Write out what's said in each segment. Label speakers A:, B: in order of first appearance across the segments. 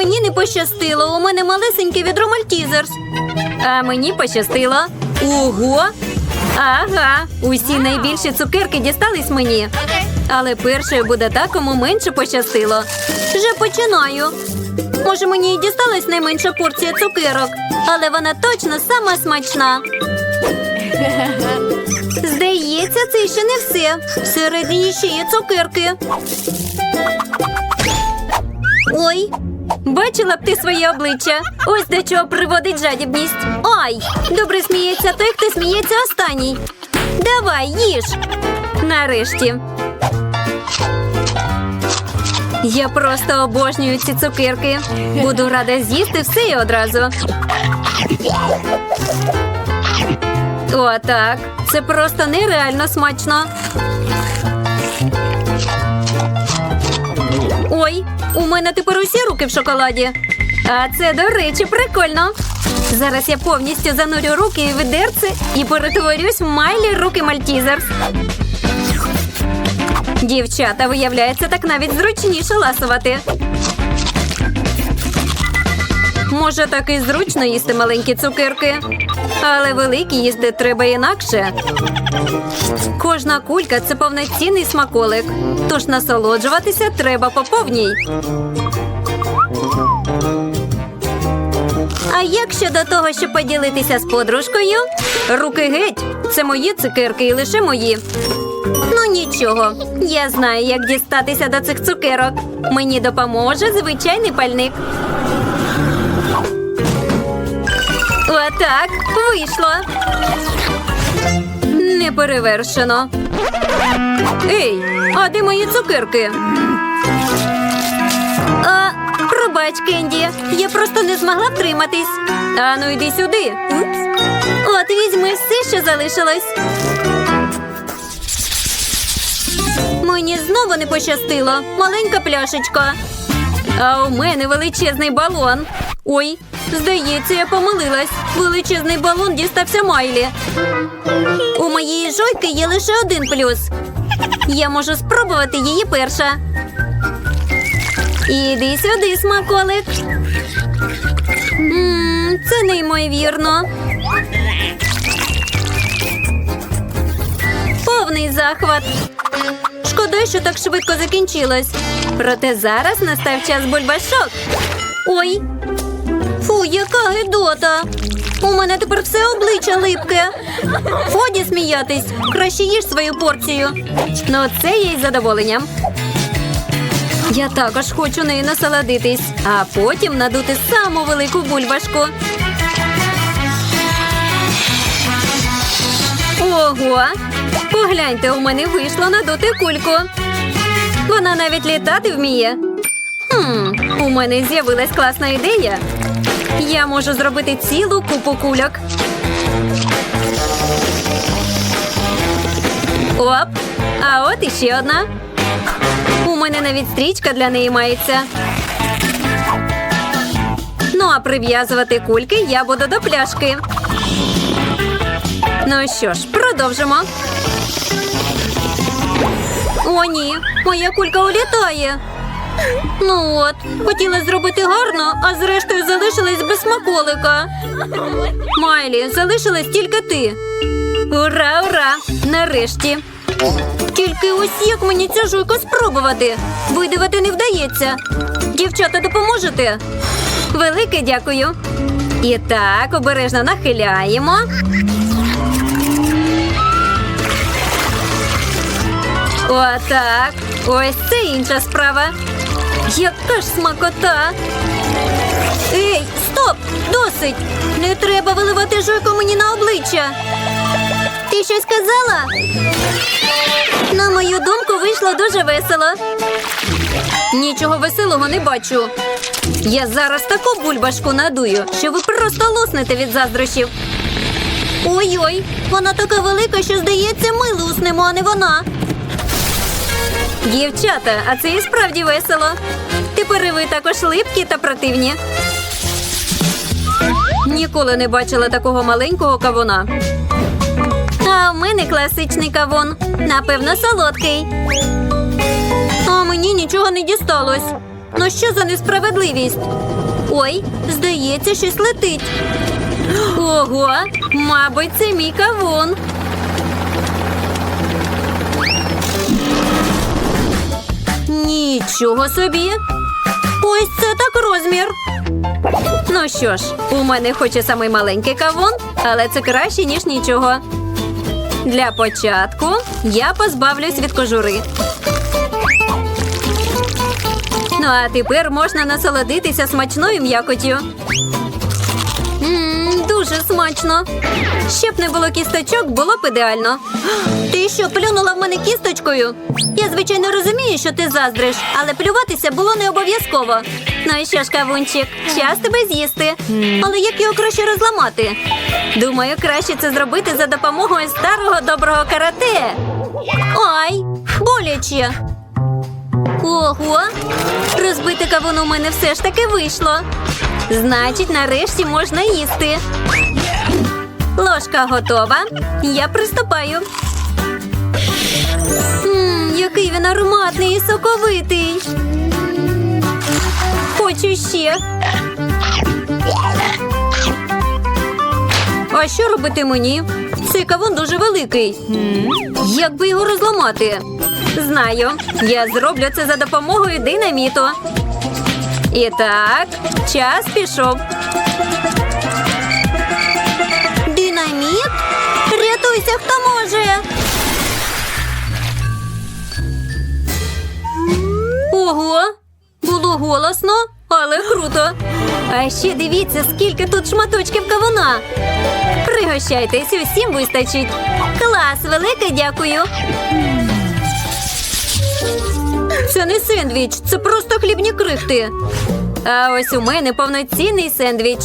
A: Мені не пощастило. У мене малесенький відро Мальтізерс. А мені пощастило. Ого! Ага, усі найбільші цукерки дістались мені. Але першою буде та, кому менше пощастило. Вже починаю. Може, мені і дісталась найменша порція цукерок, але вона точно сама смачна. Здається, це ще не все. Всередині ще є цукерки. Ой, бачила б ти своє обличчя. Ось до чого приводить жадібність. Ай! Добре сміється той, хто сміється останній. Давай, їж. Нарешті. Я просто обожнюю ці цукерки. Буду рада з'їсти все і одразу. О, так. Це просто нереально смачно. Ой, у мене тепер усі руки в шоколаді. А це, до речі, прикольно. Зараз я повністю занурю руки і відерце і перетворюсь в Майлі руки Мальтізерс. Дівчата, виявляється, так навіть зручніше ласувати. Може, так і зручно їсти маленькі цукерки, але великі їсти треба інакше. Кожна кулька це повноцінний смаколик, тож насолоджуватися треба по повній. А як щодо того, щоб поділитися з подружкою? Руки геть! Це мої цукерки і лише мої. Ну нічого, я знаю, як дістатися до цих цукерок. Мені допоможе звичайний пальник. Отак, вийшло. Неперевершено. Ей, а де мої цукерки? А, пробач, Кенді. Я просто не змогла втриматись. А ну йди сюди. От візьми все, що залишилось. Мені знову не пощастило. Маленька пляшечка. А у мене величезний балон. Ой, здається, я помилилась. Величезний балон дістався Майлі. У моєї жойки є лише один плюс. Я можу спробувати її перша. Іди сюди, смаколик. М, Це неймовірно. Повний захват. Шкода, що так швидко закінчилось. Проте зараз настав час бульбашок. Ой. Фу, яка гидота. У мене тепер все обличчя липке. Годі сміятись. Краще їж свою порцію. Ну, це я із задоволенням. Я також хочу нею насолодитись, а потім надути саму велику бульбашку. Ого! Погляньте, у мене вийшло надути кульку. Вона навіть літати вміє. Хм, у мене з'явилась класна ідея. Я можу зробити цілу купу кульок. Оп! А от іще одна. У мене навіть стрічка для неї мається. Ну, а прив'язувати кульки я буду до пляшки. Ну що ж, продовжимо. О, ні, моя кулька улітає. Ну от, хотіла зробити гарно, а зрештою залишилась без смаколика. Майлі, залишилась тільки ти. Ура, ура! Нарешті. Тільки ось як мені цю жуйку спробувати. Видавати не вдається. Дівчата, допоможете? Велике дякую. І так, обережно нахиляємо. Отак. Ось це інша справа. Яка ж смакота. Ей, стоп! Досить! Не треба виливати жуйку мені на обличчя. Ти щось сказала? На мою думку, вийшло дуже весело. Нічого веселого не бачу. Я зараз таку бульбашку надую, що ви просто луснете від заздрощів. Ой-ой, вона така велика, що здається, ми луснемо, а не вона. Дівчата, а це і справді весело. Тепер ви також липкі та противні. Ніколи не бачила такого маленького кавуна. А в мене класичний кавун. Напевно, солодкий. А мені нічого не дісталось. Ну що за несправедливість? Ой, здається, щось летить. Ого, мабуть, це мій кавун. Нічого собі. Ось це так розмір. Ну що ж, у мене хоч і самий маленький кавун, але це краще, ніж нічого. Для початку я позбавлюсь від кожури. Ну а тепер можна насолодитися смачною м'якотю. Мм, дуже смачно. Щоб не було кісточок, було б ідеально. Ти що, плюнула в мене кісточкою? Я, звичайно, розумію, що ти заздриш, але плюватися було не обов'язково. Ну і що ж, кавунчик, час тебе з'їсти. Але як його краще розламати? Думаю, краще це зробити за допомогою старого доброго карате. Ай, боляче. Ого, розбити кавун у мене все ж таки вийшло. Значить, нарешті можна їсти. Ложка готова. Я приступаю. Мм, який він ароматний і соковитий. Хочу ще. А що робити мені? Цей кавун дуже великий. Як би його розламати? Знаю, я зроблю це за допомогою динаміту. І так, час пішов. Динаміт? Рятуйся, хто може. Ого, було голосно, але круто. А ще дивіться, скільки тут шматочків кавуна. Пригощайтесь, усім вистачить. Клас, велике дякую. Це не сендвіч, це просто хлібні крихти. А ось у мене повноцінний сендвіч.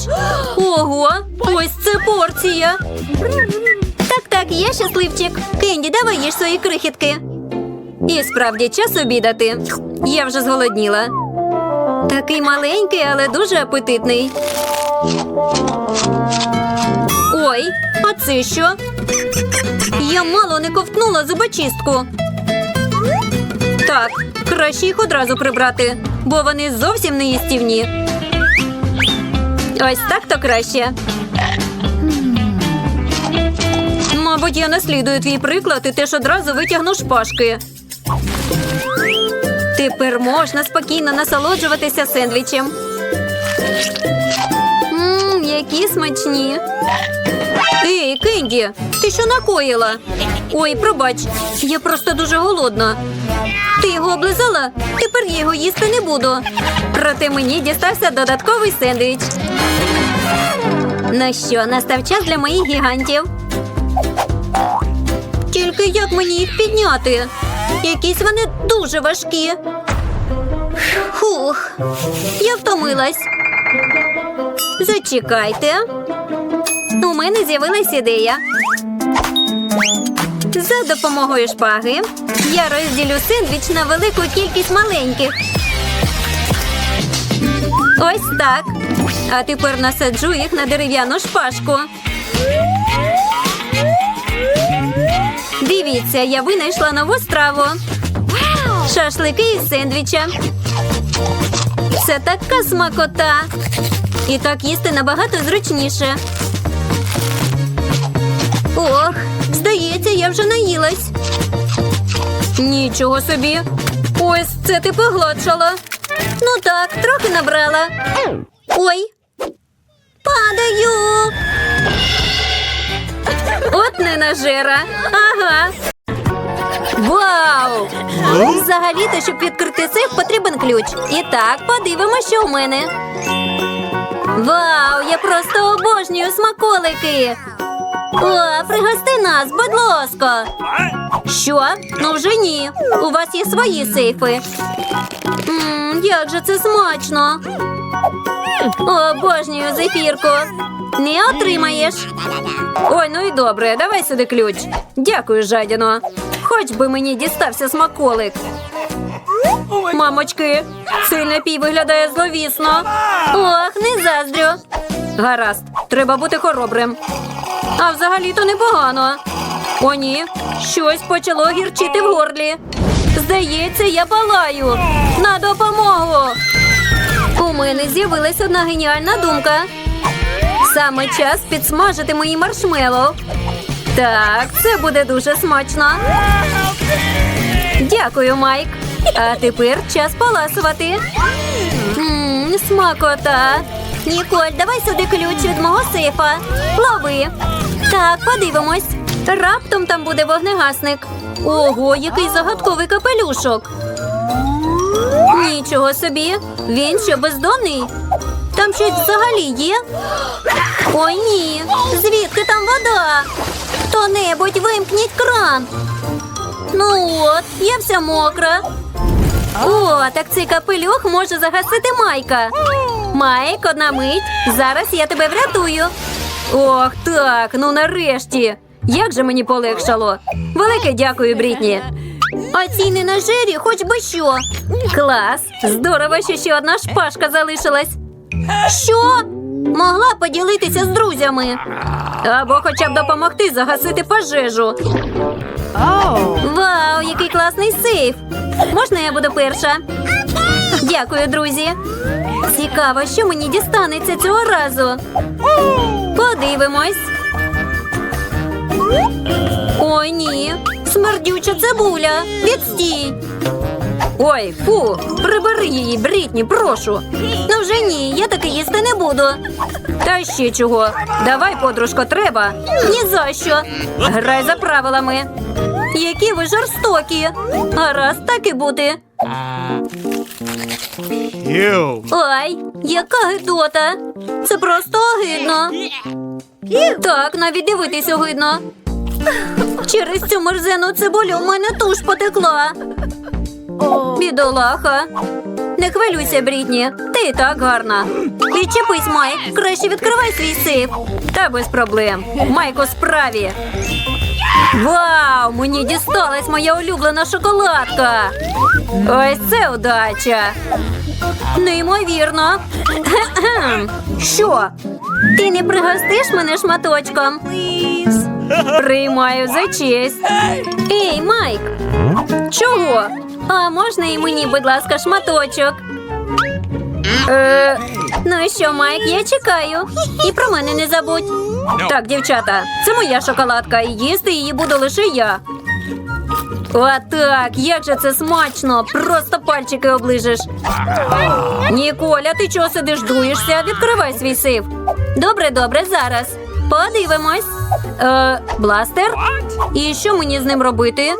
A: Ого, ось це порція. Так, так, я щасливчик. Кенді, давай їж свої крихітки. І справді час обідати. Я вже зголодніла. Такий маленький, але дуже апетитний. Ой, а це що? Я мало не ковтнула зубочистку. Так, краще їх одразу прибрати, бо вони зовсім не їстівні. Ось так то краще. Мабуть, я наслідую твій приклад і теж одразу витягну шпажки. Тепер можна спокійно насолоджуватися сендвічем. Мм, які смачні. Ей, Кенді, ти що накоїла? Ой, пробач, я просто дуже голодна. Ти його облизала? Тепер я його їсти не буду. Проте мені дістався додатковий сендвіч. Ну що, настав час для моїх гігантів. Тільки як мені їх підняти? Якісь вони дуже важкі. Хух, я втомилась. Зачекайте. У мене з'явилась ідея. За допомогою шпаги я розділю сендвіч на велику кількість маленьких. Ось так. А тепер насаджу їх на дерев'яну шпажку. Дивіться, я винайшла нову страву. Шашлики із сендвіча. Це така смакота. І так їсти набагато зручніше. Ох, здається, я вже наїлась. Нічого собі. Ось це ти погладшала. Ну так, трохи набрала. Ой. Падаю. От не нажера. Ага. Вау! Взагалі-то, щоб відкрити сейф, потрібен ключ. І так, подивимося, що у мене. Вау! Я просто обожнюю смаколики. О, пригости нас, будь ласка. Що? Ну вже ні. У вас є свої сейфи. Мм, як же це смачно. Обожнюю зефірку. Не отримаєш. Ой, ну і добре, давай сюди ключ. Дякую, жадіно. Хоч би мені дістався смаколик. Мамочки, цей напій виглядає зловісно. Ох, не заздрю. Гаразд, треба бути хоробрим. А взагалі-то непогано. О, ні, щось почало гірчити в горлі. Здається, я палаю. На допомогу. У мене з'явилась одна геніальна думка. Саме час підсмажити мої маршмеллоу. Так, це буде дуже смачно. Дякую, Майк. А тепер час поласувати. Ммм, смакота. Ніколь, давай сюди ключ від мого сейфа. Лови. Так, подивимось. Раптом там буде вогнегасник. Ого, який загадковий капелюшок. Нічого собі. Він що бездонний? Там щось взагалі є? Ой ні. Звідки там вода? Хто-небудь вимкніть кран. Ну от, я вся мокра. О, так цей капелюх може загасити Майка. Майк, одна мить. Зараз я тебе врятую. Ох, так, ну нарешті. Як же мені полегшало. Велике дякую, Брітні. А ціни на жирі хоч би що. Клас! Здорово, що ще одна шпажка залишилась. Що? Могла поділитися з друзями. Або хоча б допомогти загасити пожежу. Вау, який класний сейф! Можна я буду перша? Дякую, друзі. Цікаво, що мені дістанеться цього разу. Подивимось. Ой, ні. Смердюча цибуля. Відстій. Ой, фу, прибери її, Брітні, прошу. Ну вже ні, я таки їсти не буду. Та ще чого. Давай, подружко, треба. Ні за що. Грай за правилами. Які ви жорстокі. Гаразд так і бути. Ай, яка гидота. Це просто огидно. Так, навіть дивитись огидно. Через цю мерзену цибулю в мене туш потекла. Бідолаха. Не хвилюйся, Брітні. Ти і так гарна. Відчепись, Майк. Краще відкривай свій сейф. Та без проблем. Майк справі. Вау! Мені дісталась моя улюблена шоколадка. Ось це удача. Неймовірно. Що? Ти не пригостиш мене шматочком? Приймаю за честь. Ей, Майк! Чого? А можна і мені, будь ласка, шматочок? Е, ну що, Майк, я чекаю. І про мене не забудь. Так, дівчата, це моя шоколадка, і їсти її буду лише я. Отак, як же це смачно! Просто пальчики оближеш. Ніколя, ти чого сидиш, дуєшся? Відкривай свій сейф. Добре, добре, зараз. Подивимось. Е, бластер? І що мені з ним робити?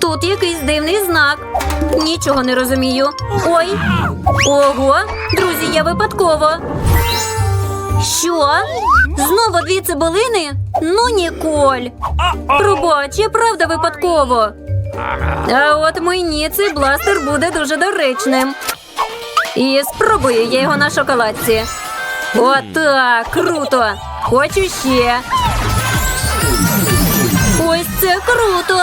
A: Тут якийсь дивний знак. Нічого не розумію. Ой. Ого, друзі, я випадково. Що? Знову дві цибулини? Ну, Ніколь. Пробач, я правда випадково. А от мені цей бластер буде дуже доречним. І спробую я його на шоколадці. Отак, круто. Хочу ще. Ось це круто.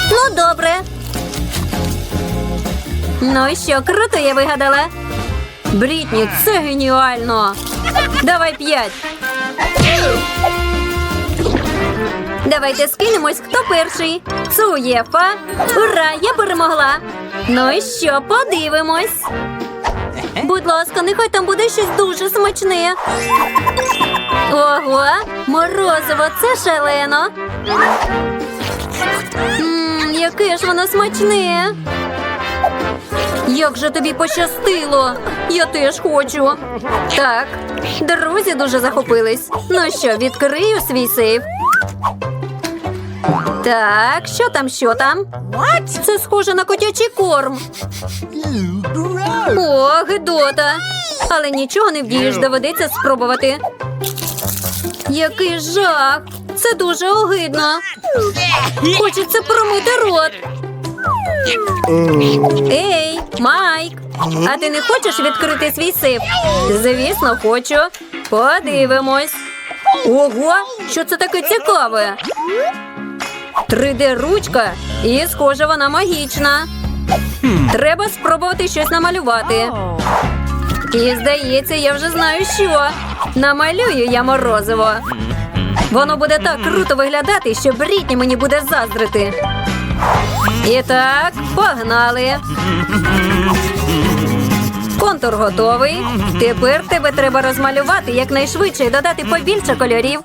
A: Ну, добре. Ну що, круто я вигадала. Брітні, це геніально. Давай п'ять. Давайте скинемось, хто перший. Цуєфа. Ура, я перемогла. Ну і що, подивимось. Будь ласка, нехай там буде щось дуже смачне. Ого, морозиво, це шалено. Яке ж воно смачне. Як же тобі пощастило? Я теж хочу. Так, друзі дуже захопились. Ну що, відкрию свій сейф. Так, що там, що там? Це схоже на котячий корм. О, гидота. Але нічого не вдієш, доведеться спробувати. Який жах! Це дуже огидно. Хочеться промити рот. Ей, Майк, а ти не хочеш відкрити свій сейф? Звісно, хочу. Подивимось. Ого, що це таке цікаве? 3D ручка, і схоже, вона магічна. Треба спробувати щось намалювати. І здається, я вже знаю, що. Намалюю я морозиво. Воно буде так круто виглядати, що Брітні мені буде заздрити. І так, погнали. Контур готовий. Тепер тебе треба розмалювати якнайшвидше і додати побільше кольорів.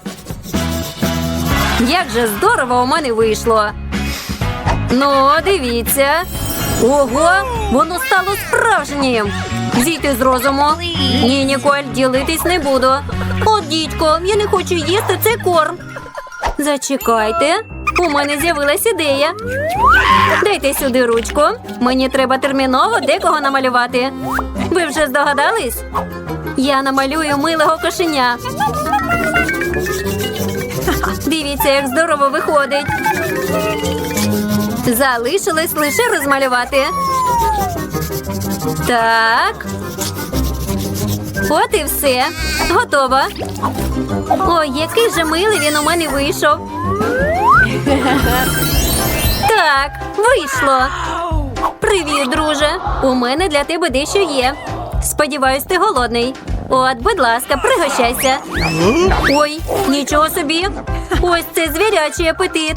A: Як же здорово у мене вийшло. Ну, дивіться. Ого, воно стало справжнім. Зійти з розуму. Ні, Ніколь, ділитись не буду. От, дідько, я не хочу їсти цей корм. Зачекайте, у мене з'явилась ідея. Дайте сюди ручку. Мені треба терміново декого намалювати. Ви вже здогадались? Я намалюю милого кошеня. Дивіться, як здорово виходить. Залишилось лише розмалювати. Так. От і все. Готово. Ой, який же милий він у мене вийшов. Так, вийшло. Привіт, друже. У мене для тебе дещо є. Сподіваюсь, ти голодний. От, будь ласка, пригощайся. Ой, нічого собі. Ось це звірячий апетит.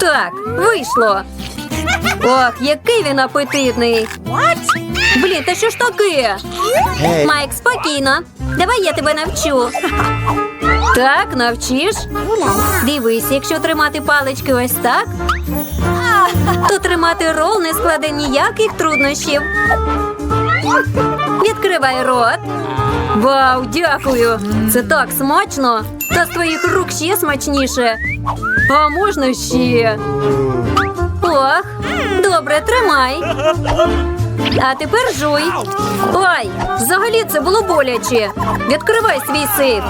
A: Так, вийшло. Ох, який він апетитний. Блін, та що ж таке? Майк, спокійно. Давай я тебе навчу. Так, навчиш? Дивись, якщо тримати палички ось так, то тримати рол не складе ніяких труднощів. Відкривай рот. Вау, дякую! Це так смачно! Та з твоїх рук ще смачніше. А можна ще? Ох, добре, тримай. А тепер жуй. Ой, взагалі це було боляче. Відкривай свій сейф.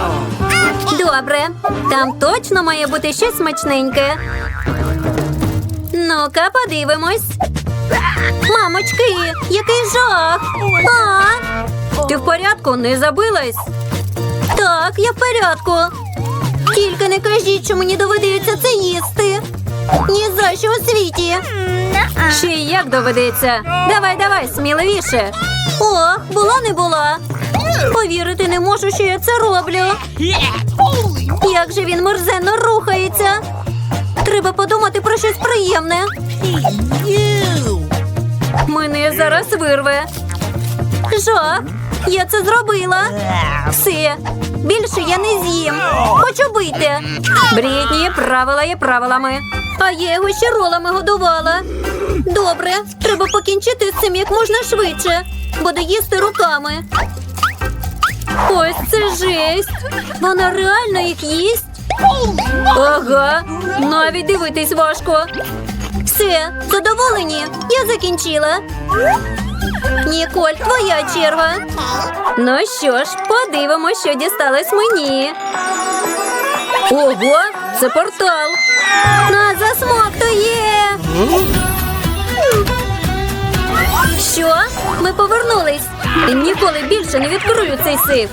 A: Добре, там точно має бути щось смачненьке. Ну-ка, подивимось. Мамочки, який жах! А? Ти в порядку не забилась? Так, я в порядку. Тільки не кажіть, що мені доведеться це їсти. Ні за що у світі. Ще й як доведеться. Давай, давай, сміливіше. Ох, була не була. Повірити не можу, що я це роблю. Як же він мерзенно рухається. Треба подумати про щось приємне. Мене зараз вирве. Жах, я це зробила. Все, більше я не з'їм. Хочу бити. Брітні, правила є правилами. А я його ще ролами годувала. Добре, треба покінчити з цим як можна швидше. Буду їсти руками. Ось це жесть. Вона реально їх їсть. Ага, навіть дивитись важко. Все, задоволені? Я закінчила. Ніколь, твоя черга. Ну що ж, подивимось, що дісталось мені. Ого, це портал. Нас засмоктує. Що? Ми повернулись. Ніколи більше не відкрию цей сейф.